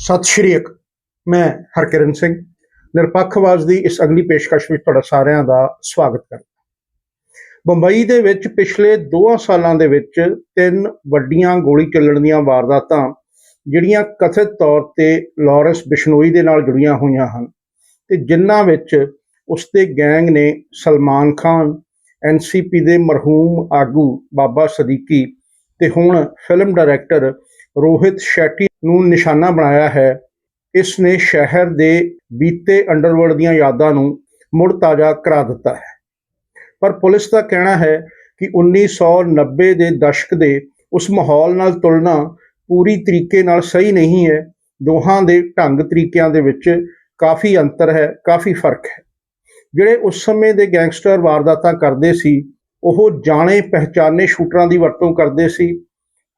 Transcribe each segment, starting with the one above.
ਸਤਿ ਸ਼੍ਰੀ ਅਕਾਲ। ਮੈਂ ਹਰਕਿਰਨ ਸਿੰਘ ਨਿਰਪੱਖਵਾਜ਼ ਦੀ ਇਸ ਅਗਲੀ ਪੇਸ਼ਕਸ਼ ਵਿੱਚ ਤੁਹਾਡਾ ਸਾਰਿਆਂ ਦਾ ਸਵਾਗਤ ਕਰਦਾ ਬੰਬਈ ਦੇ ਵਿੱਚ ਪਿਛਲੇ 2 ਸਾਲਾਂ ਦੇ ਵਿੱਚ ਤਿੰਨ ਵੱਡੀਆਂ ਗੋਲੀ ਚੱਲਣ ਦੀਆਂ ਵਾਰਦਾਤਾਂ, ਜਿਹੜੀਆਂ ਕਥਿਤ ਤੌਰ ਤੇ ਲਾਰੈਂਸ ਬਿਸ਼ਨੋਈ ਦੇ ਨਾਲ ਜੁੜੀਆਂ ਹੋਈਆਂ ਹਨ ਤੇ ਜਿਨ੍ਹਾਂ ਵਿੱਚ ਉਸਦੇ ਗੈਂਗ ਨੇ ਸਲਮਾਨ ਖਾਨ ਐਨਸੀਪੀ ਦੇ ਮਰਹੂਮ ਆਗੂ ਬਾਬਾ ਸਦੀਕੀ ਤੇ ਹੁਣ ਫਿਲਮ ਡਾਇਰੈਕਟਰ ਰੋਹਿਤ ਸ਼ੈਟੀ ਨੂੰ ਨਿਸ਼ਾਨਾ ਬਣਾਇਆ ਹੈ। ਇਸ ਨੇ ਸ਼ਹਿਰ ਦੇ ਬੀਤੇ ਅੰਡਰਵਰਲਡ ਦੀਆਂ ਯਾਦਾਂ ਨੂੰ ਮੁੜ ਤਾਜ਼ਾ ਕਰਾ ਦਿੱਤਾ ਹੈ। ਪਰ ਪੁਲਿਸ ਦਾ ਕਹਿਣਾ ਹੈ ਕਿ 1990 ਦੇ ਦਸ਼ਕ ਦੇ ਉਸ ਮਾਹੌਲ ਨਾਲ ਤੁਲਨਾ ਪੂਰੀ ਤਰੀਕੇ ਨਾਲ ਸਹੀ ਨਹੀਂ ਹੈ। ਦੋਹਾਂ ਦੇ ਢੰਗ ਤਰੀਕਿਆਂ ਦੇ ਵਿੱਚ ਕਾਫੀ ਅੰਤਰ ਹੈ, ਕਾਫੀ ਫ਼ਰਕ ਹੈ। ਜਿਹੜੇ ਉਸ ਸਮੇਂ ਦੇ ਗੈਂਗਸਟਰ ਵਾਰਦਾਤਾਂ ਕਰਦੇ ਸੀ, ਉਹ ਜਾਣੇ ਪਹਿਚਾਨੇ ਸ਼ੂਟਰਾਂ ਦੀ ਵਰਤੋਂ ਕਰਦੇ ਸੀ।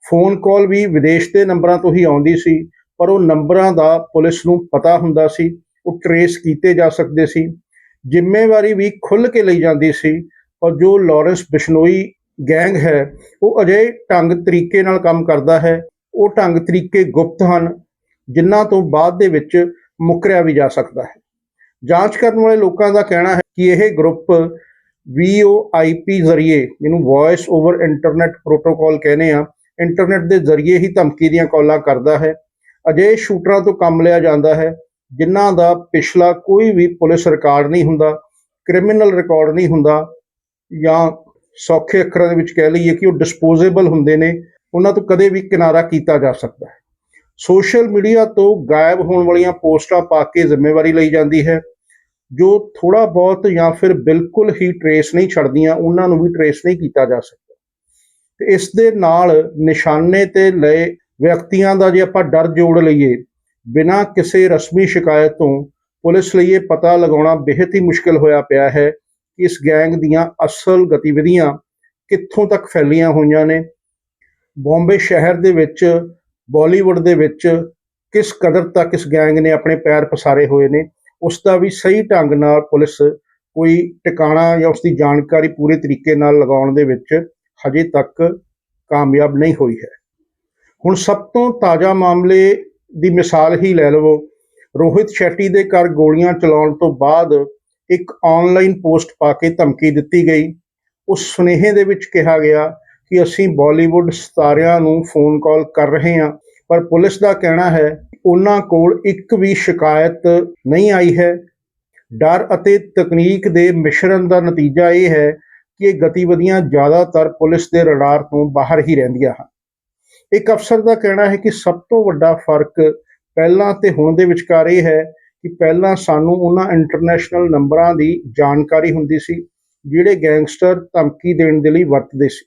ਫੋਨ ਕਾਲ ਵੀ ਵਿਦੇਸ਼ ਦੇ ਨੰਬਰਾਂ ਤੋਂ ਹੀ ਆਉਂਦੀ ਸੀ, ਪਰ ਉਹ ਨੰਬਰਾਂ ਦਾ ਪੁਲਿਸ ਨੂੰ ਪਤਾ ਹੁੰਦਾ ਸੀ, ਉਹ ਟਰੇਸ ਕੀਤੇ ਜਾ ਸਕਦੇ ਸੀ। ਜ਼ਿੰਮੇਵਾਰੀ ਵੀ ਖੁੱਲ੍ਹ ਕੇ ਲਈ ਜਾਂਦੀ ਸੀ ਔਰ ਜੋ ਲਾਰੈਂਸ ਬਿਸ਼ਨੋਈ ਗੈਂਗ ਹੈ, ਉਹ ਅਜੇ ਢੰਗ ਤਰੀਕੇ ਨਾਲ ਕੰਮ ਕਰਦਾ ਹੈ। ਉਹ ਢੰਗ ਤਰੀਕੇ ਗੁਪਤ ਹਨ, ਜਿਨ੍ਹਾਂ ਤੋਂ ਬਾਅਦ ਦੇ ਵਿੱਚ ਮੁਕਰਿਆ ਵੀ ਜਾ ਸਕਦਾ ਹੈ। ਜਾਂਚ ਕਰਨ ਵਾਲੇ ਲੋਕਾਂ ਦਾ ਕਹਿਣਾ ਹੈ ਕਿ ਇਹ ਗਰੁੱਪ VoIP ਜ਼ਰੀਏ, ਜਿਹਨੂੰ ਵੌਇਸ ਓਵਰ ਇੰਟਰਨੈਟ ਪ੍ਰੋਟੋਕਾਲ ਕਹਿੰਦੇ ਆ ਇੰਟਰਨੈਟ ਦੇ ਜ਼ਰੀਏ ਹੀ ਧਮਕੀ ਦੀਆਂ ਕਾਲਾਂ ਕਰਦਾ ਹੈ। ਅਜੇ ਸ਼ੂਟਰਾਂ ਤੋਂ ਕੰਮ ਲਿਆ ਜਾਂਦਾ ਹੈ, ਜਿਨ੍ਹਾਂ ਦਾ ਪਿਛਲਾ ਕੋਈ ਵੀ ਪੁਲਿਸ ਰਿਕਾਰਡ ਨਹੀਂ ਹੁੰਦਾ ਕ੍ਰਿਮੀਨਲ ਰਿਕਾਰਡ ਨਹੀਂ ਹੁੰਦਾ, ਜਾਂ ਸੌਖੇ ਅੱਖਰਾਂ ਦੇ ਵਿੱਚ ਕਹਿ ਲਈਏ ਕਿ ਉਹ ਡਿਸਪੋਜ਼ੇਬਲ ਹੁੰਦੇ ਨੇ, ਉਹਨਾਂ ਤੋਂ ਕਦੇ ਵੀ ਕਿਨਾਰਾ ਕੀਤਾ ਜਾ ਸਕਦਾ ਹੈ। ਸੋਸ਼ਲ ਮੀਡੀਆ ਤੋਂ ਗਾਇਬ ਹੋਣ ਵਾਲੀਆਂ ਪੋਸਟਾਂ ਪਾ ਕੇ ਜ਼ਿੰਮੇਵਾਰੀ ਲਈ ਜਾਂਦੀ ਹੈ, ਜੋ ਥੋੜਾ ਬਹੁਤ ਜਾਂ ਫਿਰ ਬਿਲਕੁਲ ਹੀ ਟਰੇਸ ਨਹੀਂ ਛੱਡਦੀਆਂ, ਉਹਨਾਂ ਨੂੰ ਵੀ ਟਰੇਸ ਨਹੀਂ ਕੀਤਾ ਜਾ ਸਕਦਾ। ਤੇ ਇਸ ਦੇ ਨਾਲ ਨਿਸ਼ਾਨੇ ਤੇ ਲਏ ਵਿਅਕਤੀਆਂ ਦਾ ਜੇ ਆਪਾਂ ਡਰ ਜੋੜ ਲਈਏ, ਬਿਨਾਂ ਕਿਸੇ ਰਸਮੀ ਸ਼ਿਕਾਇਤ ਤੋਂ ਪੁਲਿਸ ਲਈ ਇਹ ਪਤਾ ਲਗਾਉਣਾ ਬੇहद ਹੀ ਮੁਸ਼ਕਲ ਹੋਇਆ ਪਿਆ ਹੈ ਕਿ ਇਸ ਗੈਂਗ ਦੀਆਂ ਅਸਲ ਗਤੀਵਿਧੀਆਂ ਕਿੱਥੋਂ ਤੱਕ ਫੈਲੀਆਂ ਹੋਈਆਂ ਨੇ, ਬੰਬੇ ਸ਼ਹਿਰ ਦੇ ਵਿੱਚ, ਬਾਲੀਵੁੱਡ ਦੇ ਵਿੱਚ ਕਿਸ ਕਦਰ ਤੱਕ ਇਸ ਗੈਂਗ ਨੇ ਆਪਣੇ ਪੈਰ ਪਸਾਰੇ ਹੋਏ ਨੇ, ਉਸ ਦਾ ਵੀ ਸਹੀ ਢੰਗ ਨਾਲ ਪੁਲਿਸ ਕੋਈ ਟਿਕਾਣਾ ਜਾਂ ਉਸ ਦੀ ਜਾਣਕਾਰੀ ਪੂਰੇ ਤਰੀਕੇ ਨਾਲ ਲਗਾਉਣ ਦੇ ਵਿੱਚ ਹਜੇ ਤੱਕ ਕਾਮਯਾਬ ਨਹੀਂ ਹੋਈ ਹੈ। ਹੁਣ ਸਭ ਤੋਂ ਤਾਜ਼ਾ ਮਾਮਲੇ ਦੀ ਮਿਸਾਲ ਹੀ ਲੈ ਲਵੋ। ਰੋਹਿਤ ਸ਼ੈਟੀ ਦੇ ਘਰ ਗੋਲੀਆਂ ਚਲਾਉਣ ਤੋਂ ਬਾਅਦ ਇੱਕ ਆਨਲਾਈਨ ਪੋਸਟ ਪਾ ਕੇ ਧਮਕੀ ਦਿੱਤੀ ਗਈ। ਉਸ ਸੁਨੇਹੇ ਦੇ ਵਿੱਚ ਕਿਹਾ ਗਿਆ ਕਿ ਅਸੀਂ ਬਾਲੀਵੁੱਡ ਸਿਤਾਰਿਆਂ ਨੂੰ ਫੋਨ ਕਾਲ ਕਰ ਰਹੇ ਹਾਂ, ਪਰ ਪੁਲਿਸ ਦਾ ਕਹਿਣਾ ਹੈ ਉਹਨਾਂ ਕੋਲ ਇੱਕ ਵੀ ਸ਼ਿਕਾਇਤ ਨਹੀਂ ਆਈ ਹੈ। ਡਰ ਅਤੇ ਤਕਨੀਕ ਦੇ ਮਿਸ਼ਰਣ ਦਾ ਨਤੀਜਾ ਇਹ ਹੈ ਕਿ ਇਹ ਗਤੀਵਿਧੀਆਂ ਜ਼ਿਆਦਾਤਰ ਪੁਲਿਸ ਦੇ ਰਡਾਰ ਤੋਂ ਬਾਹਰ ਹੀ ਰਹਿੰਦੀਆਂ ਹਨ। ਇੱਕ ਅਫਸਰ ਦਾ ਕਹਿਣਾ ਹੈ ਕਿ ਸਭ ਤੋਂ ਵੱਡਾ ਫ਼ਰਕ ਪਹਿਲਾਂ ਤੇ ਹੁਣ ਦੇ ਵਿਚਕਾਰ ਇਹ ਹੈ ਕਿ ਪਹਿਲਾਂ ਸਾਨੂੰ ਉਹਨਾਂ ਇੰਟਰਨੈਸ਼ਨਲ ਨੰਬਰਾਂ ਦੀ ਜਾਣਕਾਰੀ ਹੁੰਦੀ ਸੀ, ਜਿਹੜੇ ਗੈਂਗਸਟਰ ਧਮਕੀ ਦੇਣ ਦੇ ਲਈ ਵਰਤਦੇ ਸੀ।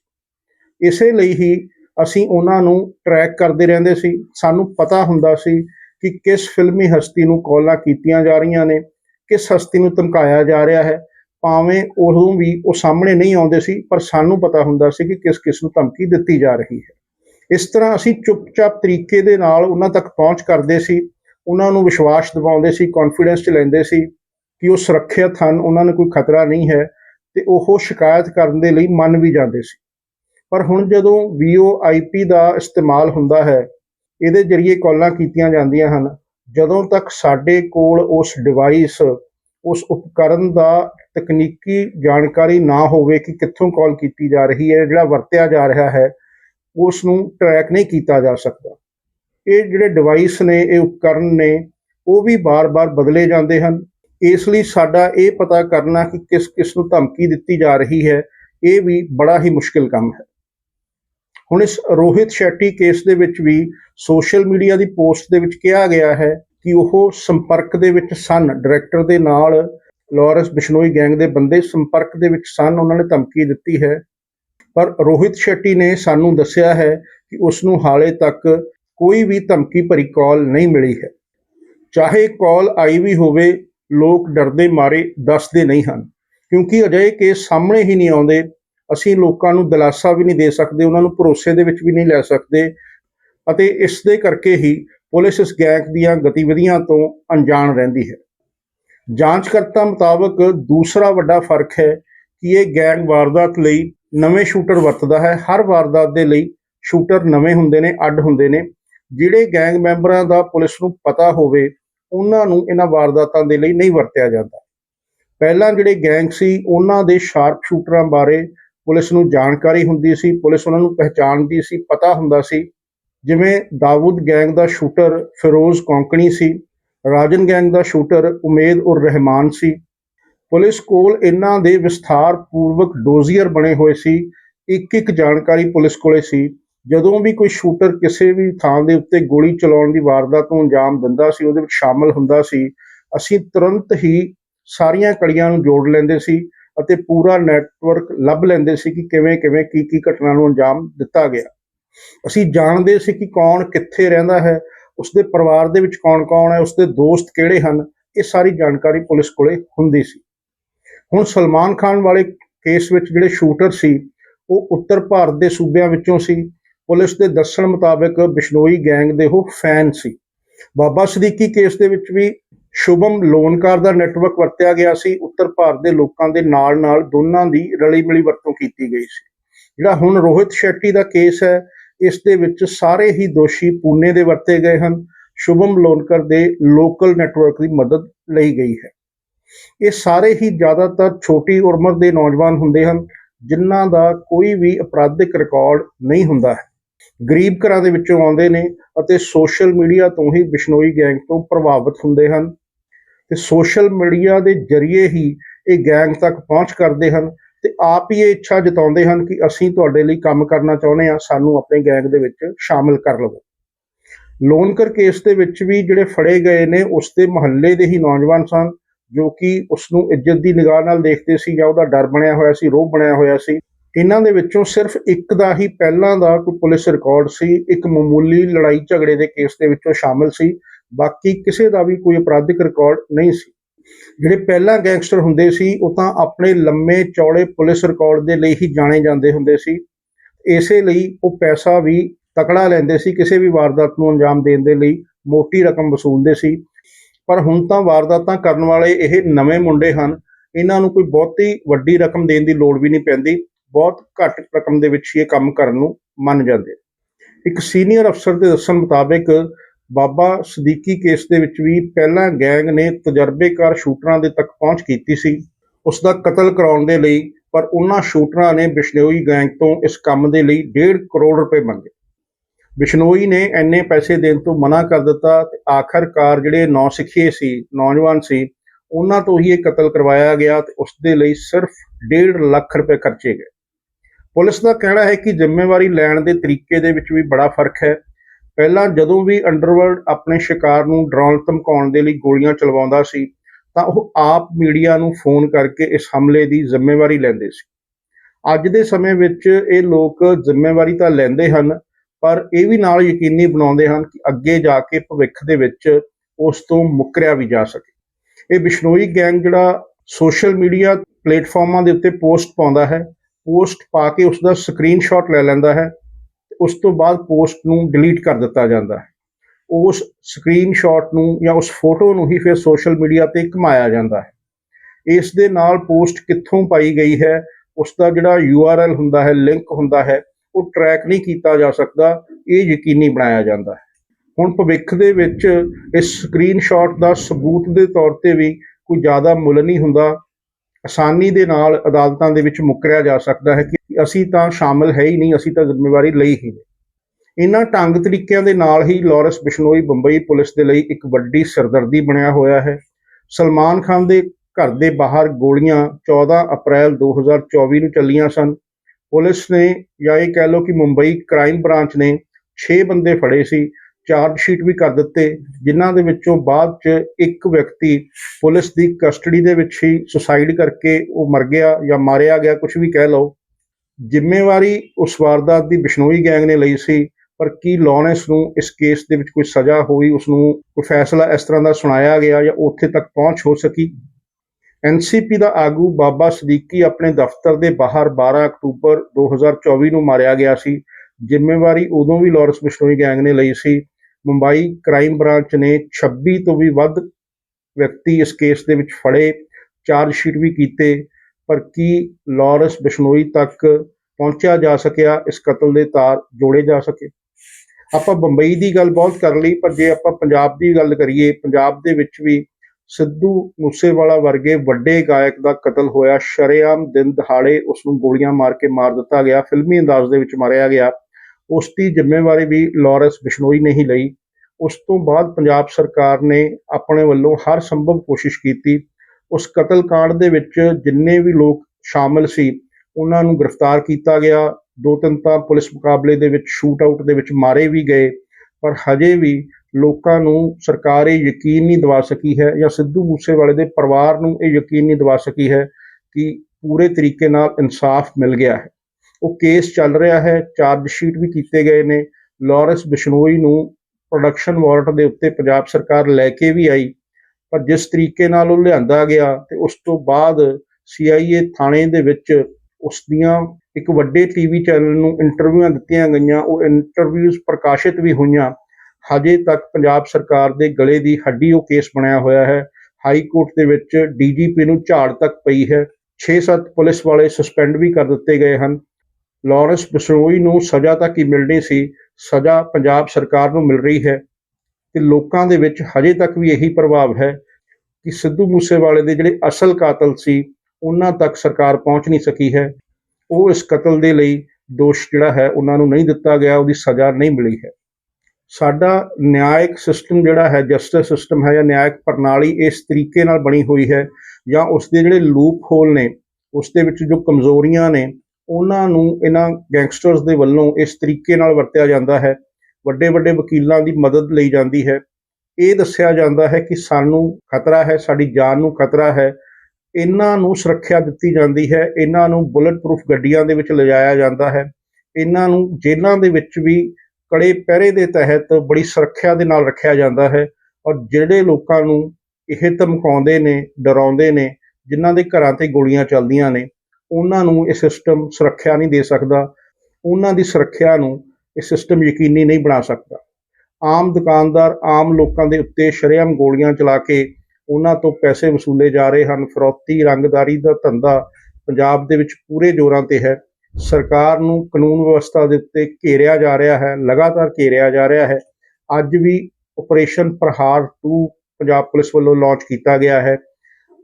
ਇਸੇ ਲਈ ਹੀ ਅਸੀਂ ਉਹਨਾਂ ਨੂੰ ਟਰੈਕ ਕਰਦੇ ਰਹਿੰਦੇ ਸੀ। ਸਾਨੂੰ ਪਤਾ ਹੁੰਦਾ ਸੀ ਕਿ ਕਿਸ ਫਿਲਮੀ ਹਸਤੀ ਨੂੰ ਕਾਲਾਂ ਕੀਤੀਆਂ ਜਾ ਰਹੀਆਂ ਨੇ, ਕਿਸ ਹਸਤੀ ਨੂੰ ਧਮਕਾਇਆ ਜਾ ਰਿਹਾ ਹੈ। ਭਾਵੇਂ ਉਦੋਂ ਵੀ ਉਹ ਸਾਹਮਣੇ ਨਹੀਂ ਆਉਂਦੇ ਸੀ, ਪਰ ਸਾਨੂੰ ਪਤਾ ਹੁੰਦਾ ਸੀ ਕਿ ਕਿਸ ਕਿਸ ਨੂੰ ਧਮਕੀ ਦਿੱਤੀ ਜਾ ਰਹੀ ਹੈ। ਇਸ ਤਰ੍ਹਾਂ ਅਸੀਂ ਚੁੱਪਚਾਪ ਤਰੀਕੇ ਦੇ ਨਾਲ ਉਹਨਾਂ ਤੱਕ ਪਹੁੰਚ ਕਰਦੇ ਸੀ, ਉਹਨਾਂ ਨੂੰ ਵਿਸ਼ਵਾਸ ਦਿਵਾਉਂਦੇ ਸੀ ਕੌਨਫੀਡੈਂਸ ਚ ਲੈਂਦੇ ਸੀ ਕਿ ਉਹ ਸੁਰੱਖਿਅਤ ਹਨ, ਉਹਨਾਂ ਨੂੰ ਕੋਈ ਖਤਰਾ ਨਹੀਂ ਹੈ ਤੇ ਉਹ ਸ਼ਿਕਾਇਤ ਕਰਨ ਦੇ ਲਈ ਮੰਨ ਵੀ ਜਾਂਦੇ ਸੀ। ਪਰ ਹੁਣ ਜਦੋਂ VoIP ਦਾ ਇਸਤੇਮਾਲ ਹੁੰਦਾ ਹੈ, ਇਹਦੇ ਜ਼ਰੀਏ ਕਾਲਾਂ ਕੀਤੀਆਂ ਜਾਂਦੀਆਂ ਹਨ। ਜਦੋਂ ਤੱਕ ਸਾਡੇ ਕੋਲ ਉਸ ਡਿਵਾਈਸ ਉਸ ਉਪਕਰਨ ਦਾ ਤਕਨੀਕੀ ਜਾਣਕਾਰੀ ਨਾ ਹੋਵੇ ਕਿ ਕਿੱਥੋਂ ਕਾਲ ਕੀਤੀ ਜਾ ਰਹੀ ਹੈ, ਜਿਹੜਾ ਵਰਤਿਆ ਜਾ ਰਿਹਾ ਹੈ, ਉਸ ਨੂੰ ਟਰੈਕ ਨਹੀਂ ਕੀਤਾ ਜਾ ਸਕਦਾ। ਇਹ ਜਿਹੜੇ ਡਿਵਾਈਸ ਨੇ, ਇਹ ਉਪਕਰਨ ਨੇ, ਉਹ ਵੀ ਬਾਰ-ਬਾਰ ਬਦਲੇ ਜਾਂਦੇ ਹਨ। ਇਸ ਲਈ ਸਾਡਾ ਇਹ ਪਤਾ ਕਰਨਾ ਕਿ ਕਿਸ ਕਿਸ ਨੂੰ ਧਮਕੀ ਦਿੱਤੀ ਜਾ ਰਹੀ ਹੈ, ਇਹ ਵੀ ਬੜਾ ਹੀ ਮੁਸ਼ਕਿਲ ਕੰਮ ਹੈ। ਹੁਣ ਇਸ ਰੋਹਿਤ ਸ਼ੈਟੀ ਕੇਸ ਦੇ ਵਿੱਚ ਵੀ ਸੋਸ਼ਲ ਮੀਡੀਆ ਦੀ ਪੋਸਟ ਦੇ ਵਿੱਚ ਕਿਹਾ ਗਿਆ ਹੈ ਕਿ ਉਹ ਸੰਪਰਕ ਦੇ ਵਿੱਚ ਸਨ। ਡਾਇਰੈਕਟਰ ਦੇ ਨਾਲ ਲਾਰੈਂਸ ਬਿਸ਼ਨੋਈ ਗੈਂਗ ਦੇ ਬੰਦੇ ਸੰਪਰਕ ਦੇ ਵਿੱਚ ਸਨ, ਉਹਨਾਂ ਨੇ ਧਮਕੀ ਦਿੱਤੀ ਹੈ। ਪਰ ਰੋਹਿਤ ਸ਼ੈਟੀ ਨੇ ਸਾਨੂੰ ਦੱਸਿਆ ਹੈ ਕਿ ਉਸ ਨੂੰ ਹਾਲੇ ਤੱਕ ਕੋਈ ਵੀ ਧਮਕੀ ਭਰੀ ਕਾਲ ਨਹੀਂ ਮਿਲੀ ਹੈ। ਚਾਹੇ ਕਾਲ ਆਈ ਵੀ ਹੋਵੇ, ਲੋਕ ਡਰਦੇ ਮਾਰੇ ਦੱਸਦੇ ਨਹੀਂ ਹਨ। ਕਿਉਂਕਿ ਅਜਿਹੇ ਕੇਸ ਸਾਹਮਣੇ ਹੀ ਨਹੀਂ ਆਉਂਦੇ। ਅਸੀਂ ਲੋਕਾਂ ਨੂੰ ਦਿਲਾਸਾ ਵੀ ਨਹੀਂ ਦੇ ਸਕਦੇ, ਉਹਨਾਂ ਨੂੰ ਭਰੋਸੇ ਦੇ ਵਿੱਚ ਵੀ ਨਹੀਂ ਲੈ ਸਕਦੇ। ਅਤੇ ਇਸ ਦੇ ਕਰਕੇ ਹੀ ਪੁਲਿਸ ਇਸ ਗੈਂਗ ਦੀਆਂ ਗਤੀਵਿਧੀਆਂ ਤੋਂ ਅਣਜਾਣ ਰਹਿੰਦੀ ਹੈ। ਜਾਂਚਕਰਤਾ ਮੁਤਾਬਕ ਦੂਸਰਾ ਵੱਡਾ ਫ਼ਰਕ ਹੈ ਕਿ ਇਹ ਗੈਂਗ ਵਾਰਦਾਤ ਲਈ ਨਵੇਂ ਸ਼ੂਟਰ ਵਰਤਦਾ ਹੈ। ਹਰ ਵਾਰਦਾਤ ਦੇ ਲਈ ਸ਼ੂਟਰ ਨਵੇਂ ਹੁੰਦੇ ਨੇ, ਅੱਡ ਹੁੰਦੇ ਨੇ। ਜਿਹੜੇ ਗੈਂਗ ਮੈਂਬਰਾਂ ਦਾ ਪੁਲਿਸ ਨੂੰ ਪਤਾ ਹੋਵੇ, ਉਹਨਾਂ ਨੂੰ ਇਹਨਾਂ ਵਾਰਦਾਤਾਂ ਦੇ ਲਈ ਨਹੀਂ ਵਰਤਿਆ ਜਾਂਦਾ। ਪਹਿਲਾਂ ਜਿਹੜੇ ਗੈਂਗ ਸੀ, ਉਹਨਾਂ ਦੇ ਸ਼ਾਰਪ ਸ਼ੂਟਰਾਂ ਬਾਰੇ ਪੁਲਿਸ ਨੂੰ ਜਾਣਕਾਰੀ ਹੁੰਦੀ ਸੀ, ਪੁਲਿਸ ਉਹਨਾਂ ਨੂੰ ਪਹਿਚਾਣਦੀ ਸੀ, ਪਤਾ ਹੁੰਦਾ ਸੀ। ਜਿਵੇਂ ਦਾਊਦ ਗੈਂਗ ਦਾ ਸ਼ੂਟਰ ਫਿਰੋਜ਼ ਕੌਂਕਣੀ ਸੀ, ਰਾਜਨ ਗੈਂਗ ਦਾ ਸ਼ੂਟਰ ਉਮੇਦ ਉਰ ਰਹਿਮਾਨ ਸੀ। ਪੁਲਿਸ ਕੋਲ ਇਹਨਾਂ ਦੇ ਵਿਸਥਾਰ ਪੂਰਵਕ ਡੋਜ਼ੀਅਰ ਬਣੇ ਹੋਏ ਸੀ ਇੱਕ ਇੱਕ ਜਾਣਕਾਰੀ ਪੁਲਿਸ ਕੋਲੇ ਸੀ। ਜਦੋਂ ਵੀ ਕੋਈ ਸ਼ੂਟਰ ਕਿਸੇ ਵੀ ਥਾਂ ਦੇ ਉੱਤੇ ਗੋਲੀ ਚਲਾਉਣ ਦੀ ਵਾਰਦਾਤ ਨੂੰ ਅੰਜਾਮ ਦਿੰਦਾ ਸੀ, ਉਹਦੇ ਵਿੱਚ ਸ਼ਾਮਲ ਹੁੰਦਾ ਸੀ, ਅਸੀਂ ਤੁਰੰਤ ਹੀ ਸਾਰੀਆਂ ਕੜੀਆਂ ਨੂੰ ਜੋੜ ਲੈਂਦੇ ਸੀ ਅਤੇ ਪੂਰਾ ਨੈਟਵਰਕ ਲੱਭ ਲੈਂਦੇ ਸੀ ਕਿ ਕਿਵੇਂ ਕਿਵੇਂ ਕੀ ਕੀ ਘਟਨਾ ਨੂੰ ਅੰਜਾਮ ਦਿੱਤਾ ਗਿਆ। ਅਸੀਂ ਜਾਣਦੇ ਸੀ ਕਿ ਕੌਣ ਕਿੱਥੇ ਰਹਿੰਦਾ ਹੈ, ਉਸਦੇ ਪਰਿਵਾਰ ਦੇ ਵਿੱਚ ਕੌਣ-ਕੌਣ ਹੈ, ਉਸਦੇ ਦੋਸਤ ਕਿਹੜੇ ਹਨ, ਇਹ ਸਾਰੀ ਜਾਣਕਾਰੀ ਪੁਲਿਸ ਕੋਲੇ ਹੁੰਦੀ ਸੀ। ਹੁਣ ਸਲਮਾਨ ਖਾਨ ਵਾਲੇ ਕੇਸ ਵਿੱਚ ਜਿਹੜੇ ਸ਼ੂਟਰ ਸੀ, ਉਹ ਉੱਤਰ ਭਾਰਤ ਦੇ ਸੂਬਿਆਂ ਵਿੱਚੋਂ ਸੀ। ਪੁਲਿਸ ਦੇ ਦੱਸਣ ਮੁਤਾਬਕ ਬਿਸ਼ਨੋਈ ਗੈਂਗ ਦੇ ਉਹ ਫੈਨ ਸੀ। ਬਾਬਾ ਸਦੀਕੀ ਕੇਸ ਦੇ ਵਿੱਚ ਵੀ ਸ਼ੁਭਮ ਲੋਨਕਾਰ ਦਾ ਨੈਟਵਰਕ ਵਰਤਿਆ ਗਿਆ ਸੀ। ਉੱਤਰ ਭਾਰਤ ਦੇ ਲੋਕਾਂ ਦੇ ਨਾਲ ਨਾਲ ਦੋਨਾਂ ਦੀ ਰਲੀ ਮਿਲੀ ਵਰਤੋਂ ਕੀਤੀ ਗਈ ਸੀ। ਜਿਹੜਾ ਹੁਣ ਰੋਹਿਤ ਸ਼ੈਟੀ ਦਾ ਕੇਸ ਹੈ ਇਸ ਦੇ ਵਿੱਚ ਸਾਰੇ ਹੀ ਦੋਸ਼ੀ ਪੂਨੇ ਦੇ ਵਰਤੇ ਗਏ ਹਨ। ਸ਼ੁਭਮ ਲੋਨਕਰ ਦੇ ਲੋਕਲ ਨੈਟਵਰਕ ਦੀ ਮਦਦ ਲਈ ਗਈ ਹੈ। ਇਹ ਸਾਰੇ ਹੀ ਜ਼ਿਆਦਾਤਰ ਛੋਟੀ ਉਮਰ ਦੇ ਨੌਜਵਾਨ ਹੁੰਦੇ ਹਨ, ਜਿਨ੍ਹਾਂ ਦਾ ਕੋਈ ਵੀ ਅਪਰਾਧਿਕ ਰਿਕਾਰਡ ਨਹੀਂ ਹੁੰਦਾ ਹੈ। ਗਰੀਬ ਘਰਾਂ ਦੇ ਵਿੱਚੋਂ ਆਉਂਦੇ ਨੇ ਅਤੇ ਸੋਸ਼ਲ ਮੀਡੀਆ ਤੋਂ ਹੀ ਬਿਸ਼ਨੋਈ ਗੈਂਗ ਤੋਂ ਪ੍ਰਭਾਵਿਤ ਹੁੰਦੇ ਹਨ। ਤੇ ਸੋਸ਼ਲ ਮੀਡੀਆ ਦੇ ਜ਼ਰੀਏ ਹੀ ਇਹ ਗੈਂਗ ਤੱਕ ਪਹੁੰਚ ਕਰਦੇ ਹਨ ਤੇ ਆਪ ਹੀ ਇਹ ਇੱਛਾ ਜਤਾਉਂਦੇ ਹਨ ਕਿ ਅਸੀਂ ਤੁਹਾਡੇ ਲਈ ਕੰਮ ਕਰਨਾ ਚਾਹੁੰਦੇ ਹਾਂ, ਸਾਨੂੰ ਆਪਣੇ ਗੈਂਗ ਦੇ ਵਿੱਚ ਸ਼ਾਮਿਲ ਕਰ ਲਵੋ। ਲੋਨਕਰ ਕੇਸ ਦੇ ਵਿੱਚ ਵੀ ਜਿਹੜੇ ਫੜੇ ਗਏ ਨੇ, ਉਸ ਦੇ ਮਹੱਲੇ ਦੇ ਹੀ ਨੌਜਵਾਨ ਸਨ, ਜੋ ਕਿ ਉਸ ਨੂੰ ਇੱਜ਼ਤ ਦੀ ਨਿਗਾਹ ਨਾਲ ਦੇਖਦੇ ਸੀ ਜਾਂ ਉਹਦਾ ਡਰ ਬਣਿਆ ਹੋਇਆ ਸੀ, ਰੋਹ ਬਣਿਆ ਹੋਇਆ ਸੀ। ਇਹਨਾਂ ਦੇ ਵਿੱਚੋਂ ਸਿਰਫ ਇੱਕ ਦਾ ਹੀ ਪਹਿਲਾਂ ਦਾ ਕੋਈ ਪੁਲਿਸ ਰਿਕਾਰਡ ਸੀ, ਇੱਕ ਮਾਮੂਲੀ ਲੜਾਈ ਝਗੜੇ ਦੇ ਕੇਸ ਦੇ ਵਿੱਚੋਂ ਸ਼ਾਮਿਲ ਸੀ, ਬਾਕੀ ਕਿਸੇ ਦਾ ਵੀ ਕੋਈ ਅਪਰਾਧਿਕ ਰਿਕਾਰਡ ਨਹੀਂ ਸੀ। ਜਿਹੜੇ ਪਹਿਲਾਂ ਗੈਂਗਸਟਰ ਹੁੰਦੇ ਸੀ, ਉਹ ਤਾਂ ਆਪਣੇ ਲੰਮੇ ਚੌੜੇ ਪੁਲਿਸ ਰਿਕਾਰਡ ਦੇ ਲਈ ਹੀ ਜਾਣੇ ਜਾਂਦੇ ਹੁੰਦੇ ਸੀ। ਇਸੇ ਲਈ ਉਹ ਪੈਸਾ ਵੀ ਤਕੜਾ ਲੈਂਦੇ ਸੀ ਕਿਸੇ ਵੀ ਵਾਰਦਾਤ ਨੂੰ ਅੰਜਾਮ ਦੇਣ ਦੇ ਲਈ, ਮੋਟੀ ਰਕਮ ਵਸੂਲਦੇ ਸੀ। ਪਰ ਹੁਣ ਤਾਂ ਵਾਰਦਾਤਾਂ ਕਰਨ ਵਾਲੇ ਇਹ ਨਵੇਂ ਮੁੰਡੇ ਹਨ, ਇਹਨਾਂ ਨੂੰ ਕੋਈ ਬਹੁਤੀ ਵੱਡੀ ਰਕਮ ਦੇਣ ਦੀ ਲੋੜ ਵੀ ਨਹੀਂ ਪੈਂਦੀ, ਬਹੁਤ ਘੱਟ ਰਕਮ ਦੇ ਵਿੱਚ ਹੀ ਇਹ ਕੰਮ ਕਰਨ ਨੂੰ ਮੰਨ ਜਾਂਦੇ। ਇੱਕ ਸੀਨੀਅਰ ਅਫਸਰ ਦੇ ਦੱਸਣ ਮੁਤਾਬਕ ਬਾਬਾ ਸਦੀਕੀ ਕੇਸ ਦੇ ਵਿੱਚ ਵੀ ਪਹਿਲਾਂ ਗੈਂਗ ਨੇ ਤਜਰਬੇਕਾਰ ਸ਼ੂਟਰਾਂ ਦੇ ਤੱਕ ਪਹੁੰਚ ਕੀਤੀ ਸੀ। ਉਸ ਦਾ ਕਤਲ ਕਰਾਉਣ ਦੇ ਲਈ, ਪਰ ਉਹਨਾਂ ਸ਼ੂਟਰਾਂ ਨੇ ਬਿਸ਼ਨੋਈ ਗੈਂਗ ਤੋਂ ਇਸ ਕੰਮ ਦੇ ਲਈ 1.5 ਕਰੋੜ ਰੁਪਏ ਮੰਗੇ। ਬਿਸ਼ਨੋਈ ਨੇ ਐਨੇ ਪੈਸੇ ਦੇਣ ਤੋਂ ਮਨਾ ਕਰ ਦਿੱਤਾ ਤੇ ਆਖਰਕਾਰ ਜਿਹੜੇ ਨੌ ਸਿੱਖੇ ਸੀ, ਨੌਜਵਾਨ ਸੀ, ਉਹਨਾਂ ਤੋਂ ਹੀ ਇਹ ਕਤਲ ਕਰਵਾਇਆ ਗਿਆ ਤੇ ਉਸ ਦੇ ਲਈ ਸਿਰਫ 1.5 ਲੱਖ ਰੁਪਏ ਖਰਚੇ ਗਏ। ਪੁਲਿਸ ਦਾ ਕਹਿਣਾ ਹੈ ਕਿ ਜ਼ਿੰਮੇਵਾਰੀ ਲੈਣ ਦੇ ਤਰੀਕੇ ਦੇ ਵਿੱਚ ਵੀ ਬੜਾ ਫ਼ਰਕ ਹੈ। ਪਹਿਲਾਂ ਜਦੋਂ ਵੀ ਅੰਡਰਵਰਲਡ ਆਪਣੇ ਸ਼ਿਕਾਰ ਨੂੰ ਡਰਾਉਣ, ਧਮਕਾਉਣ ਦੇ ਲਈ ਗੋਲੀਆਂ ਚਲਵਾਉਂਦਾ ਸੀ, ਤਾਂ ਉਹ ਆਪ ਮੀਡੀਆ ਨੂੰ ਫੋਨ ਕਰਕੇ ਇਸ ਹਮਲੇ ਦੀ ਜ਼ਿੰਮੇਵਾਰੀ ਲੈਂਦੇ ਸੀ। ਅੱਜ ਦੇ ਸਮੇਂ ਵਿੱਚ ਇਹ ਲੋਕ ਜ਼ਿੰਮੇਵਾਰੀ ਤਾਂ ਲੈਂਦੇ ਹਨ, ਪਰ ਇਹ ਵੀ ਨਾਲ ਯਕੀਨੀ ਬਣਾਉਂਦੇ ਹਨ ਕਿ ਅੱਗੇ ਜਾ ਕੇ ਭਵਿੱਖ ਦੇ ਵਿੱਚ ਉਸ ਤੋਂ ਮੁੱਕਰਿਆ ਵੀ ਜਾ ਸਕੇ। ਇਹ ਬਿਸ਼ਨੋਈ ਗੈਂਗ ਜਿਹੜਾ ਸੋਸ਼ਲ ਮੀਡੀਆ ਪਲੇਟਫਾਰਮਾਂ ਦੇ ਉੱਤੇ ਪੋਸਟ ਪਾਉਂਦਾ ਹੈ, ਪੋਸਟ ਪਾ ਕੇ ਉਸ ਦਾ ਸਕਰੀਨਸ਼ਾਟ ਲੈ ਲੈਂਦਾ ਹੈ ਉਸ ਤੋਂ ਬਾਅਦ ਪੋਸਟ ਨੂੰ ਡਿਲੀਟ ਕਰ ਦਿੱਤਾ ਜਾਂਦਾ ਹੈ। ਉਸ ਸਕਰੀਨਸ਼ਾਟ ਨੂੰ ਜਾਂ ਉਸ ਫੋਟੋ ਨੂੰ ਹੀ ਫਿਰ ਸੋਸ਼ਲ ਮੀਡੀਆ ਤੇ ਘਮਾਇਆ ਜਾਂਦਾ ਹੈ। ਇਸ ਦੇ ਨਾਲ ਪੋਸਟ ਕਿੱਥੋਂ ਪਾਈ ਗਈ ਹੈ, ਉਸ ਦਾ ਜਿਹੜਾ URL ਹੁੰਦਾ ਹੈ ਲਿੰਕ ਹੁੰਦਾ ਹੈ, ਉਹ ਟਰੈਕ ਨਹੀਂ ਕੀਤਾ ਜਾ ਸਕਦਾ, ਇਹ ਯਕੀਨੀ ਬਣਾਇਆ ਜਾਂਦਾ ਹੈ। ਹੁਣ ਭਵਿੱਖ ਦੇ ਵਿੱਚ ਇਸ ਸਕਰੀਨਸ਼ਾਟ ਦਾ ਸਬੂਤ ਦੇ ਤੌਰ ਤੇ ਵੀ ਕੋਈ ਜ਼ਿਆਦਾ ਮੁੱਲ ਨਹੀਂ ਹੁੰਦਾ ਆਸਾਨੀ ਦੇ ਨਾਲ ਅਦਾਲਤਾਂ ਦੇ ਵਿੱਚ ਮੁੱਕਰਿਆ ਜਾ ਸਕਦਾ ਹੈ ਕਿ ਅਸੀਂ ਤਾਂ ਸ਼ਾਮਲ ਹੈ ਹੀ ਨਹੀਂ, ਅਸੀਂ ਤਾਂ ਜ਼ਿੰਮੇਵਾਰੀ ਲਈ ਹੀ ਨਹੀਂ। ਇਹਨਾਂ ਢੰਗ ਤਰੀਕਿਆਂ ਦੇ ਨਾਲ ਹੀ ਲਾਰੈਂਸ ਬਿਸ਼ਨੋਈ ਬੰਬਈ ਪੁਲਿਸ ਦੇ ਲਈ ਇੱਕ ਵੱਡੀ ਸਰਦਰਦੀ ਬਣਿਆ ਹੋਇਆ ਹੈ। ਸਲਮਾਨ ਖਾਨ ਦੇ ਘਰ ਦੇ ਬਾਹਰ ਗੋਲੀਆਂ 14 ਅਪ੍ਰੈਲ 2024 ਨੂੰ ਚੱਲੀਆਂ ਸਨ। ਪੁਲਿਸ ਨੇ ਜਾਂ ਇਹ ਕਹਿ ਲਓ ਕਿ ਮੁੰਬਈ ਕ੍ਰਾਈਮ ਬ੍ਰਾਂਚ ਨੇ 6 ਬੰਦੇ ਫੜੇ ਸੀ। ਚਾਰਜ ਸ਼ੀਟ ਵੀ ਕਰ ਦਿੱਤੇ, ਜਿਨ੍ਹਾਂ ਦੇ ਵਿੱਚੋਂ ਬਾਅਦ ਚ ਇੱਕ ਵਿਅਕਤੀ ਪੁਲਿਸ ਦੀ ਕਸਟਡੀ ਦੇ ਵਿੱਚ ਹੀ ਸੁਸਾਈਡ ਕਰਕੇ ਉਹ ਮਰ ਗਿਆ ਜਾਂ ਮਾਰਿਆ ਗਿਆ ਕੁਝ ਵੀ ਕਹਿ ਲਓ। ਜ਼ਿੰਮੇਵਾਰੀ ਉਸ ਵਾਰਦਾਤ ਦੀ ਬਿਸ਼ਨੋਈ ਗੈਂਗ ਨੇ ਲਈ ਸੀ, ਪਰ ਕੀ ਲੌਰੈਂਸ ਨੂੰ ਇਸ ਕੇਸ ਦੇ ਵਿੱਚ ਕੋਈ ਸਜ਼ਾ ਹੋਈ ਉਸ ਨੂੰ ਕੋਈ ਫੈਸਲਾ ਇਸ ਤਰ੍ਹਾਂ ਦਾ ਸੁਣਾਇਆ ਗਿਆ ਜਾਂ ਉੱਥੇ ਤੱਕ ਪਹੁੰਚ ਹੋ ਸਕੀ? ਐਨਸੀਪੀ ਦਾ ਆਗੂ ਬਾਬਾ ਸਦੀਕੀ ਆਪਣੇ ਦਫ਼ਤਰ ਦੇ ਬਾਹਰ 12 ਅਕਤੂਬਰ 2024 ਨੂੰ ਮਾਰਿਆ ਗਿਆ ਸੀ। ਜ਼ਿੰਮੇਵਾਰੀ ਉਦੋਂ ਵੀ ਲਾਰੈਂਸ ਬਿਸ਼ਨੋਈ ਗੈਂਗ ਨੇ ਲਈ ਸੀ ਮੁੰਬਈ ਕ੍ਰਾਈਮ ਬ੍ਰਾਂਚ ਨੇ 26 ਤੋਂ ਵੀ ਵੱਧ ਵਿਅਕਤੀ ਇਸ ਕੇਸ ਦੇ ਵਿੱਚ ਫੜੇ ਚਾਰਜ ਸ਼ੀਟ ਵੀ ਕੀਤੇ, ਪਰ ਕੀ ਲਾਰੈਂਸ ਬਿਸ਼ਨੋਈ ਤੱਕ ਪਹੁੰਚਿਆ ਜਾ ਸਕਿਆ, ਇਸ ਕਤਲ ਦੇ ਤਾਰ ਜੋੜੇ ਜਾ ਸਕੇ? ਆਪਾਂ ਬੰਬਈ ਦੀ ਗੱਲ ਬਹੁਤ ਕਰ ਲਈ, ਪਰ ਜੇ ਆਪਾਂ ਪੰਜਾਬ ਦੀ ਗੱਲ ਕਰੀਏ, ਪੰਜਾਬ ਦੇ ਵਿੱਚ ਵੀ ਸਿੱਧੂ ਮੂਸੇਵਾਲਾ ਵਰਗੇ ਵੱਡੇ ਗਾਇਕ ਦਾ ਕਤਲ ਹੋਇਆ, ਸ਼ਰੇਆਮ ਦਿਨ ਦਿਹਾੜੇ ਉਸ ਨੂੰ ਗੋਲੀਆਂ ਮਾਰ ਕੇ ਮਾਰ ਦਿੱਤਾ ਗਿਆ, ਫਿਲਮੀ ਅੰਦਾਜ਼ ਦੇ ਵਿੱਚ ਮਾਰਿਆ ਗਿਆ। ਉਸ ਦੀ ਜ਼ਿੰਮੇਵਾਰੀ ਵੀ ਲਾਰੈਂਸ ਬਿਸ਼ਨੋਈ ਨੇ ਹੀ ਲਈ। ਉਸ ਤੋਂ ਬਾਅਦ ਪੰਜਾਬ ਸਰਕਾਰ ਨੇ ਆਪਣੇ ਵੱਲੋਂ ਹਰ ਸੰਭਵ ਕੋਸ਼ਿਸ਼ ਕੀਤੀ। ਉਸ ਕਤਲकांड ਦੇ ਵਿੱਚ ਜਿੰਨੇ ਵੀ ਲੋਕ ਸ਼ਾਮਲ ਸੀ, ਉਹਨਾਂ ਨੂੰ ਗ੍ਰਿਫਤਾਰ ਕੀਤਾ ਗਿਆ। ਦੋ ਤਿੰਨ ਤਾਂ ਪੁਲਿਸ ਮੁਕਾਬਲੇ ਦੇ ਵਿੱਚ ਸ਼ੂਟ ਆਊਟ ਦੇ ਵਿੱਚ ਮਾਰੇ ਵੀ ਗਏ। ਪਰ ਹਜੇ ਵੀ ਲੋਕਾਂ ਨੂੰ ਸਰਕਾਰ ਇਹ ਯਕੀਨ ਨਹੀਂ ਦਿਵਾ ਸਕੀ ਹੈ ਜਾਂ ਸਿੱਧੂ ਮੂਸੇਵਾਲੇ ਦੇ ਪਰਿਵਾਰ ਨੂੰ ਇਹ ਯਕੀਨ ਨਹੀਂ ਦਿਵਾ ਸਕੀ ਹੈ ਕਿ ਪੂਰੇ ਤਰੀਕੇ ਨਾਲ ਇਨਸਾਫ ਮਿਲ ਗਿਆ ਹੈ। ਉਹ ਕੇਸ ਚੱਲ ਰਿਹਾ ਹੈ ਚਾਰਜ ਸ਼ੀਟ ਵੀ ਕੀਤੇ ਗਏ ਨੇ। ਲਾਰੈਂਸ ਬਿਸ਼ਨੋਈ ਨੂੰ ਪ੍ਰੋਡਕਸ਼ਨ ਵਾਰੰਟ ਦੇ ਉੱਤੇ ਪੰਜਾਬ ਸਰਕਾਰ ਲੈ ਕੇ ਵੀ ਆਈ। ਪਰ ਜਿਸ ਤਰੀਕੇ ਨਾਲ ਉਹ ਲਿਆਂਦਾ ਗਿਆ ਤੇ ਉਸ ਤੋਂ ਬਾਅਦ ਸੀਆਈਏ ਥਾਣੇ ਦੇ ਵਿੱਚ ਉਸ ਦੀਆਂ ਇੱਕ ਵੱਡੇ ਟੀਵੀ ਚੈਨਲ ਨੂੰ ਇੰਟਰਵਿਊਆਂ ਦਿੱਤੀਆਂ ਗਈਆਂ, ਉਹ ਇੰਟਰਵਿਊਜ਼ ਪ੍ਰਕਾਸ਼ਿਤ ਵੀ ਹੋਈਆਂ। ਹਜੇ ਤੱਕ ਪੰਜਾਬ ਸਰਕਾਰ ਦੇ ਗਲੇ ਦੀ ਹੱਡੀ ਉਹ ਕੇਸ ਬਣਿਆ ਹੋਇਆ ਹੈ। ਹਾਈ ਕੋਰਟ ਦੇ ਵਿੱਚ ਡੀਜੀਪੀ ਨੂੰ ਝਾੜ ਤੱਕ ਪਈ ਹੈ। 6-7 ਪੁਲਿਸ ਵਾਲੇ ਸਸਪੈਂਡ ਵੀ ਕਰ ਦਿੱਤੇ ਗਏ ਹਨ। ਲਾਰੈਂਸ ਬਿਸ਼ਨੋਈ ਨੂੰ ਸਜ਼ਾ ਤੱਕ ਹੀ ਮਿਲਣੀ ਸੀ? ਸਜ਼ਾ ਪੰਜਾਬ ਸਰਕਾਰ ਨੂੰ ਮਿਲ ਰਹੀ ਹੈ ਤੇ ਲੋਕਾਂ ਦੇ ਵਿੱਚ ਹਜੇ ਤੱਕ ਵੀ ਇਹੀ ਪ੍ਰਭਾਵ ਹੈ ਕਿ ਸਿੱਧੂ ਮੂਸੇਵਾਲੇ ਦੇ ਜਿਹੜੇ ਅਸਲ ਕਾਤਲ ਸੀ, ਉਹਨਾਂ ਤੱਕ ਸਰਕਾਰ ਪਹੁੰਚ ਨਹੀਂ ਸਕੀ ਹੈ। ਉਹ ਇਸ ਕਤਲ ਦੇ ਲਈ ਦੋਸ਼ ਜਿਹੜਾ ਹੈ, ਉਹਨਾਂ ਨੂੰ ਨਹੀਂ ਦਿੱਤਾ ਗਿਆ, ਉਹਦੀ ਸਜ਼ਾ ਨਹੀਂ ਮਿਲੀ ਹੈ। ਸਾਡਾ ਨਿਆਇਕ ਸਿਸਟਮ ਜਿਹੜਾ ਹੈ ਜਸਟਿਸ ਸਿਸਟਮ ਹੈ ਜਾਂ ਨਿਆਇਕ ਪ੍ਰਣਾਲੀ ਇਸ ਤਰੀਕੇ ਨਾਲ ਬਣੀ ਹੋਈ ਹੈ ਜਾਂ ਉਸ ਦੇ ਜਿਹੜੇ ਲੂਪ ਹੋਲ ਨੇ ਉਸ ਦੇ ਵਿੱਚ ਜੋ ਕਮਜ਼ੋਰੀਆਂ ਨੇ ਉਹਨਾਂ ਨੂੰ ਇਹਨਾਂ ਗੈਂਗਸਟਰਸ ਦੇ ਵੱਲੋਂ ਇਸ ਤਰੀਕੇ ਨਾਲ ਵਰਤਿਆ ਜਾਂਦਾ ਹੈ। ਵੱਡੇ ਵੱਡੇ ਵਕੀਲਾਂ ਦੀ ਮਦਦ ਲਈ ਜਾਂਦੀ ਹੈ। ਇਹ ਦੱਸਿਆ ਜਾਂਦਾ ਹੈ ਕਿ ਸਾਨੂੰ ਖਤਰਾ ਹੈ, ਸਾਡੀ ਜਾਨ ਨੂੰ ਖਤਰਾ ਹੈ। ਇਹਨਾਂ ਨੂੰ ਸੁਰੱਖਿਆ ਦਿੱਤੀ ਜਾਂਦੀ ਹੈ। ਇਹਨਾਂ ਨੂੰ ਬੁਲਟ ਪ੍ਰੂਫ ਗੱਡੀਆਂ ਦੇ ਵਿੱਚ ਲਿਜਾਇਆ ਜਾਂਦਾ ਹੈ। ਇਹਨਾਂ ਨੂੰ ਜੇਲ੍ਹਾਂ ਦੇ ਵਿੱਚ ਵੀ ਕੜੇ ਪਹਿਰੇ ਦੇ ਤਹਿਤ ਬੜੀ ਸੁਰੱਖਿਆ ਦੇ ਨਾਲ ਰੱਖਿਆ ਜਾਂਦਾ ਹੈ ਔਰ ਜਿਹੜੇ ਲੋਕਾਂ ਨੂੰ ਇਹ ਧਮਕਾਉਂਦੇ ਨੇ, ਡਰਾਉਂਦੇ ਨੇ, ਜਿਨ੍ਹਾਂ ਦੇ ਘਰਾਂ ਤੇ ਗੋਲੀਆਂ ਚੱਲਦੀਆਂ ਨੇ ਉਹਨਾਂ ਨੂੰ ਇਹ ਸਿਸਟਮ ਸੁਰੱਖਿਆ ਨਹੀਂ ਦੇ ਸਕਦਾ, ਉਹਨਾਂ ਦੀ ਸੁਰੱਖਿਆ ਨੂੰ ਇਹ ਸਿਸਟਮ ਯਕੀਨੀ ਨਹੀਂ ਬਣਾ ਸਕਦਾ। ਆਮ ਦੁਕਾਨਦਾਰ ਆਮ ਲੋਕਾਂ ਦੇ ਉੱਤੇ ਸ਼ਰੇਆਮ ਗੋਲੀਆਂ ਚਲਾ ਕੇ ਉਹਨਾਂ ਤੋਂ ਪੈਸੇ ਵਸੂਲੇ ਜਾ ਰਹੇ ਹਨ। ਫਰੋਤੀ ਰੰਗਦਾਰੀ ਦਾ ਧੰਦਾ ਪੰਜਾਬ ਦੇ ਵਿੱਚ ਪੂਰੇ ਜ਼ੋਰਾਂ ਤੇ ਹੈ। ਸਰਕਾਰ ਨੂੰ ਕਾਨੂੰਨ ਵਿਵਸਥਾ ਦੇ ਉੱਤੇ ਘੇਰਿਆ ਜਾ ਰਿਹਾ ਹੈ, ਲਗਾਤਾਰ ਘੇਰਿਆ ਜਾ ਰਿਹਾ ਹੈ। ਅੱਜ ਵੀ ਆਪਰੇਸ਼ਨ ਪ੍ਰਹਾਰ 2 ਪੰਜਾਬ ਪੁਲਿਸ ਵੱਲੋਂ ਲਾਂਚ ਕੀਤਾ ਗਿਆ ਹੈ।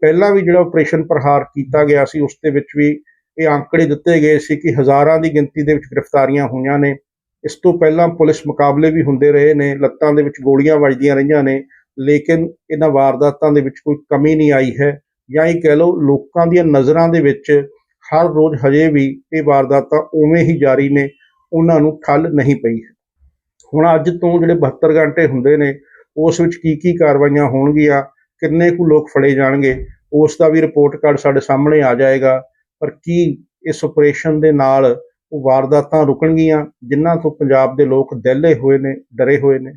ਪਹਿਲਾਂ ਵੀ ਜਿਹੜਾ ਆਪਰੇਸ਼ਨ ਪ੍ਰਹਾਰ ਕੀਤਾ ਗਿਆ ਸੀ, ਉਸ ਦੇ ਵਿੱਚ ਵੀ ਇਹ ਅੰਕੜੇ ਦਿੱਤੇ ਗਏ ਸੀ ਕਿ ਹਜ਼ਾਰਾਂ ਦੀ ਗਿਣਤੀ ਦੇ ਵਿੱਚ ਗ੍ਰਿਫਤਾਰੀਆਂ ਹੋਈਆਂ ਨੇ। ਇਸ ਤੋਂ ਪਹਿਲਾਂ ਪੁਲਿਸ ਮੁਕਾਬਲੇ ਵੀ ਹੁੰਦੇ ਰਹੇ ਨੇ, ਲੱਤਾਂ ਦੇ ਵਿੱਚ ਗੋਲੀਆਂ ਵੱਜਦੀਆਂ ਰਹੀਆਂ ਨੇ, ਲੇਕਿਨ ਇਹਨਾਂ ਵਾਰਦਾਤਾਂ ਦੇ ਵਿੱਚ ਕੋਈ ਕਮੀ ਨਹੀਂ ਆਈ ਹੈ। ਜਾਂ ਇਹ ਕਹਿ ਲਓ, ਲੋਕਾਂ ਦੀਆਂ ਨਜ਼ਰਾਂ ਦੇ ਵਿੱਚ ਹਰ ਰੋਜ਼ ਹਜੇ ਵੀ ਇਹ ਵਾਰਦਾਤਾਂ ਉਵੇਂ ਹੀ ਜਾਰੀ ਨੇ, ਉਹਨਾਂ ਨੂੰ ਠੱਲ ਨਹੀਂ ਪਈ ਹੁਣ ਅੱਜ ਤੋਂ ਜਿਹੜੇ 72 ਘੰਟੇ ਹੁੰਦੇ ਨੇ, ਉਸ ਵਿੱਚ ਕੀ ਕੀ ਕਾਰਵਾਈਆਂ ਹੋਣਗੀਆਂ ਕਿੰਨੇ ਕੁ ਲੋਕ ਫੜੇ ਜਾਣਗੇ, ਉਸ ਦਾ ਵੀ ਰਿਪੋਰਟ ਕਾਰਡ ਸਾਡੇ ਸਾਹਮਣੇ ਆ ਜਾਏਗਾ। ਪਰ ਕੀ ਇਸ ਆਪਰੇਸ਼ਨ ਦੇ ਨਾਲ ਉਹ ਵਾਰਦਾਤਾਂ ਰੁਕਣਗੀਆਂ, ਜਿਨ੍ਹਾਂ ਤੋਂ ਪੰਜਾਬ ਦੇ ਲੋਕ ਦਹਿਲੇ ਹੋਏ ਨੇ, ਡਰੇ ਹੋਏ ਨੇ?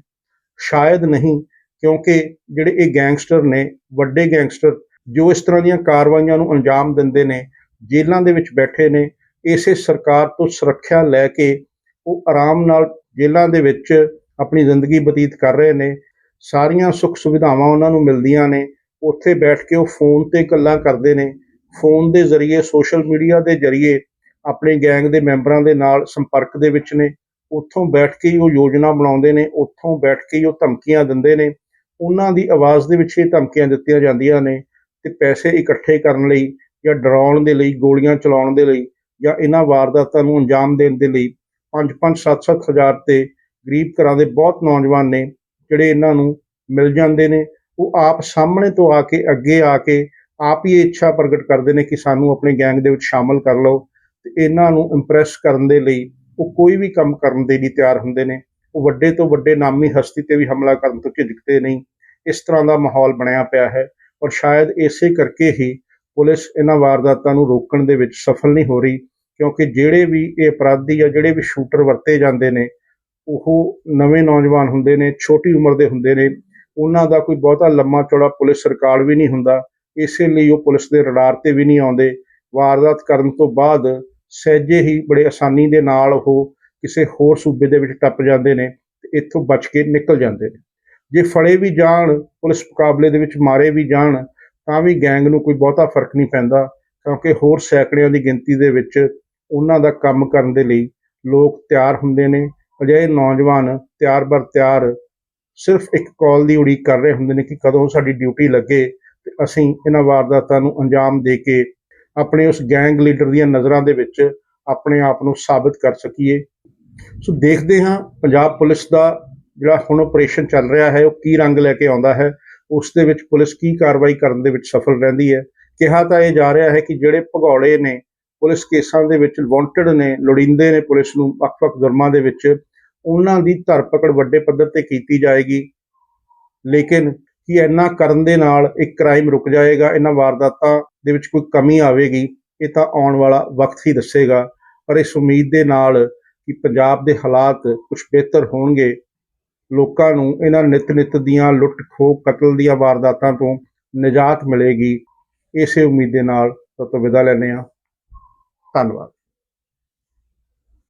ਸ਼ਾਇਦ ਨਹੀਂ, ਕਿਉਂਕਿ ਜਿਹੜੇ ਇਹ ਗੈਂਗਸਟਰ ਨੇ, ਵੱਡੇ ਗੈਂਗਸਟਰ, ਜੋ ਇਸ ਤਰ੍ਹਾਂ ਦੀਆਂ ਕਾਰਵਾਈਆਂ ਨੂੰ ਅੰਜਾਮ ਦਿੰਦੇ ਨੇ, ਜੇਲ੍ਹਾਂ ਦੇ ਵਿੱਚ ਬੈਠੇ ਨੇ, ਇਸੇ ਸਰਕਾਰ ਤੋਂ ਸੁਰੱਖਿਆ ਲੈ ਕੇ ਉਹ ਆਰਾਮ ਨਾਲ ਜੇਲ੍ਹਾਂ ਦੇ ਵਿੱਚ ਆਪਣੀ ਜ਼ਿੰਦਗੀ ਬਤੀਤ ਕਰ ਰਹੇ ਨੇ। ਸਾਰੀਆਂ ਸੁੱਖ ਸੁਵਿਧਾਵਾਂ ਉਹਨਾਂ ਨੂੰ ਮਿਲਦੀਆਂ ਨੇ। ਉੱਥੇ ਬੈਠ ਕੇ ਉਹ ਫੋਨ ਤੇ ਗੱਲਾਂ ਕਰਦੇ ਨੇ। ਫੋਨ ਦੇ ਜ਼ਰੀਏ, ਸੋਸ਼ਲ ਮੀਡੀਆ ਦੇ ਜ਼ਰੀਏ ਆਪਣੇ ਗੈਂਗ ਦੇ ਮੈਂਬਰਾਂ ਦੇ ਨਾਲ ਸੰਪਰਕ ਦੇ ਵਿੱਚ ਨੇ। ਉੱਥੋਂ ਬੈਠ ਕੇ ਹੀ ਉਹ ਯੋਜਨਾ ਬਣਾਉਂਦੇ ਨੇ। ਉੱਥੋਂ ਬੈਠ ਕੇ ਹੀ ਉਹ ਧਮਕੀਆਂ ਦਿੰਦੇ ਨੇ। ਉਹਨਾਂ ਦੀ ਆਵਾਜ਼ ਦੇ ਵਿੱਚ ਇਹ ਧਮਕੀਆਂ ਦਿੱਤੀਆਂ ਜਾਂਦੀਆਂ ਨੇ ਤੇ ਪੈਸੇ ਇਕੱਠੇ ਕਰਨ ਲਈ ਜਾਂ ਡਰਾਉਣ ਦੇ ਲਈ, ਗੋਲੀਆਂ ਚਲਾਉਣ ਦੇ ਲਈ ਜਾਂ ਇਹਨਾਂ ਵਾਰਦਾਤਾਂ ਨੂੰ ਅੰਜਾਮ ਦੇਣ ਦੇ ਲਈ 5-5 7-7 ਹਜ਼ਾਰ ਤੇ ਗਰੀਬ ਘਰਾਂ ਦੇ ਬਹੁਤ ਨੌਜਵਾਨ ਨੇ। ਜਿਹੜੇ ਇਹਨਾਂ ਨੂੰ ਮਿਲ ਜਾਂਦੇ ਨੇ, ਉਹ ਆਪ ਸਾਹਮਣੇ ਤੋਂ ਆ ਕੇ, ਅੱਗੇ ਆ ਕੇ ਆਪ ਹੀ ਇਹ ਇੱਛਾ ਪ੍ਰਗਟ ਕਰਦੇ ਨੇ ਕਿ ਸਾਨੂੰ ਆਪਣੇ ਗੈਂਗ ਦੇ ਵਿੱਚ ਸ਼ਾਮਲ ਕਰ ਲਓ ਤੇ ਇਹਨਾਂ ਨੂੰ ਇੰਪ੍ਰੈਸ ਕਰਨ ਦੇ ਲਈ ਉਹ ਕੋਈ ਵੀ ਕੰਮ ਕਰਨ ਦੇ ਲਈ ਤਿਆਰ ਹੁੰਦੇ ਨੇ। ਉਹ ਵੱਡੇ ਤੋਂ ਵੱਡੇ ਨਾਮੀ ਹਸਤੀ ਤੇ ਵੀ ਹਮਲਾ ਕਰਨ ਤੋਂ ਝਿਜਕਦੇ ਨਹੀਂ। ਇਸ ਤਰ੍ਹਾਂ ਦਾ ਮਾਹੌਲ ਬਣਿਆ ਪਿਆ ਹੈ ਔਰ ਸ਼ਾਇਦ ਇਸੇ ਕਰਕੇ ਹੀ ਪੁਲਿਸ ਇਹਨਾਂ ਵਾਰਦਾਤਾਂ ਨੂੰ ਰੋਕਣ ਦੇ ਵਿੱਚ ਸਫਲ ਨਹੀਂ ਹੋ ਰਹੀ ਕਿਉਂਕਿ ਜਿਹੜੇ ਵੀ ਇਹ ਅਪਰਾਧੀ ਜਾਂ ਜਿਹੜੇ ਵੀ ਸ਼ੂਟਰ ਵਰਤੇ ਜਾਂਦੇ ਨੇ ਉਹ ਨਵੇਂ ਨੌਜਵਾਨ ਹੁੰਦੇ ਨੇ, ਛੋਟੀ ਉਮਰ ਦੇ ਹੁੰਦੇ ਨੇ, ਉਹਨਾਂ ਦਾ ਕੋਈ ਬਹੁਤਾ ਲੰਮਾ ਚੌੜਾ ਪੁਲਿਸ ਰਿਕਾਰਡ ਵੀ ਨਹੀਂ ਹੁੰਦਾ, ਇਸੇ ਲਈ ਉਹ ਪੁਲਿਸ ਦੇ ਰਡਾਰ ਤੇ ਵੀ ਨਹੀਂ ਆਉਂਦੇ। ਵਾਰਦਾਤ ਕਰਨ ਤੋਂ ਬਾਅਦ ਸਹਿਜੇ ਹੀ ਬੜੇ ਆਸਾਨੀ ਦੇ ਨਾਲ ਉਹ ਕਿਸੇ ਹੋਰ ਸੂਬੇ ਦੇ ਵਿੱਚ ਟੱਪ ਜਾਂਦੇ ਨੇ ਤੇ ਇੱਥੋਂ ਬਚ ਕੇ ਨਿਕਲ ਜਾਂਦੇ ਨੇ। ਜੇ ਫੜੇ ਵੀ ਜਾਣ, ਪੁਲਿਸ ਮੁਕਾਬਲੇ ਦੇ ਵਿੱਚ ਮਾਰੇ ਵੀ ਜਾਣ, ਤਾਂ ਵੀ ਗੈਂਗ ਨੂੰ ਕੋਈ ਬਹੁਤਾ ਫ਼ਰਕ ਨਹੀਂ ਪੈਂਦਾ, ਕਿਉਂਕਿ ਹੋਰ ਸੈਂਕੜਿਆਂ ਦੀ ਗਿਣਤੀ ਦੇ ਵਿੱਚ ਉਹਨਾਂ ਦਾ ਕੰਮ ਕਰਨ ਦੇ ਲਈ ਲੋਕ ਤਿਆਰ ਹੁੰਦੇ ਨੇ ਅਜਿਹੇ ਨੌਜਵਾਨ ਤਿਆਰ ਬਰ ਤਿਆਰ ਸਿਰਫ ਇੱਕ ਕਾਲ ਦੀ ਉਡੀਕ ਕਰ ਰਹੇ ਹੁੰਦੇ ਨੇ ਕਿ ਕਦੋਂ ਸਾਡੀ ਡਿਊਟੀ ਲੱਗੇ ਤੇ ਅਸੀਂ ਇਹਨਾਂ ਵਾਰਦਾਤਾਂ ਨੂੰ ਅੰਜਾਮ ਦੇ ਕੇ ਆਪਣੇ ਉਸ ਗੈਂਗ ਲੀਡਰ ਦੀਆਂ ਨਜ਼ਰਾਂ ਦੇ ਵਿੱਚ ਆਪਣੇ ਆਪ ਨੂੰ ਸਾਬਤ ਕਰ ਸਕੀਏ। ਸੋ ਦੇਖਦੇ ਹਾਂ ਪੰਜਾਬ ਪੁਲਿਸ ਦਾ ਜਿਹੜਾ ਹੁਣ ਆਪਰੇਸ਼ਨ ਚੱਲ ਰਿਹਾ ਹੈ, ਉਹ ਕੀ ਰੰਗ ਲੈ ਕੇ ਆਉਂਦਾ ਹੈ, ਉਸ ਦੇ ਵਿੱਚ ਪੁਲਿਸ ਕੀ ਕਾਰਵਾਈ ਕਰਨ ਦੇ ਵਿੱਚ ਸਫਲ ਰਹਿੰਦੀ ਹੈ। ਕਿਹਾ ਤਾਂ ਇਹ ਜਾ ਰਿਹਾ ਹੈ ਕਿ ਜਿਹੜੇ ਭਗੌੜੇ ਨੇ, ਪੁਲਿਸ ਕੇਸਾਂ ਦੇ ਵਿੱਚ ਵਾਂਟਡ ਨੇ, ਲੋੜੀਂਦੇ ਨੇ ਪੁਲਿਸ ਨੂੰ ਵੱਖ-ਵੱਖ ਜੁਰਮਾਂ ਦੇ ਵਿੱਚ ਉਹਨਾਂ ਦੀ ਧਰਪਕੜ ਵੱਡੇ ਪੱਧਰ ਤੇ ਕੀਤੀ ਜਾਏਗੀ। ਲੇਕਿਨ ਕਿ ਇੰਨਾ ਕਰਨ ਦੇ ਨਾਲ ਇੱਕ ਕ੍ਰਾਈਮ ਰੁਕ ਜਾਏਗਾ, ਇਹਨਾਂ ਵਾਰਦਾਤਾਂ ਦੇ ਵਿੱਚ ਕੋਈ ਕਮੀ ਆਵੇਗੀ, ਇਹ ਤਾਂ ਆਉਣ ਵਾਲਾ ਵਕਤ ਹੀ ਦੱਸੇਗਾ। ਪਰ ਇਸ ਉਮੀਦ ਦੇ ਨਾਲ ਕਿ ਪੰਜਾਬ ਦੇ ਹਾਲਾਤ ਕੁਝ ਬਿਹਤਰ ਹੋਣਗੇ, ਲੋਕਾਂ ਨੂੰ ਇਹਨਾਂ ਨਿਤ-ਨਿਤ ਦੀਆਂ ਲੁੱਟ ਖੋਹ ਕਤਲ ਦੀਆਂ ਵਾਰਦਾਤਾਂ ਤੋਂ ਨਿਜਾਤ ਮਿਲੇਗੀ, ਇਸੇ ਉਮੀਦ ਦੇ ਨਾਲ ਤੁਹਾਡੇ ਤੋਂ ਵਿਦਾ ਲੈਂਦੇ ਹਾਂ। ਧੰਨਵਾਦ।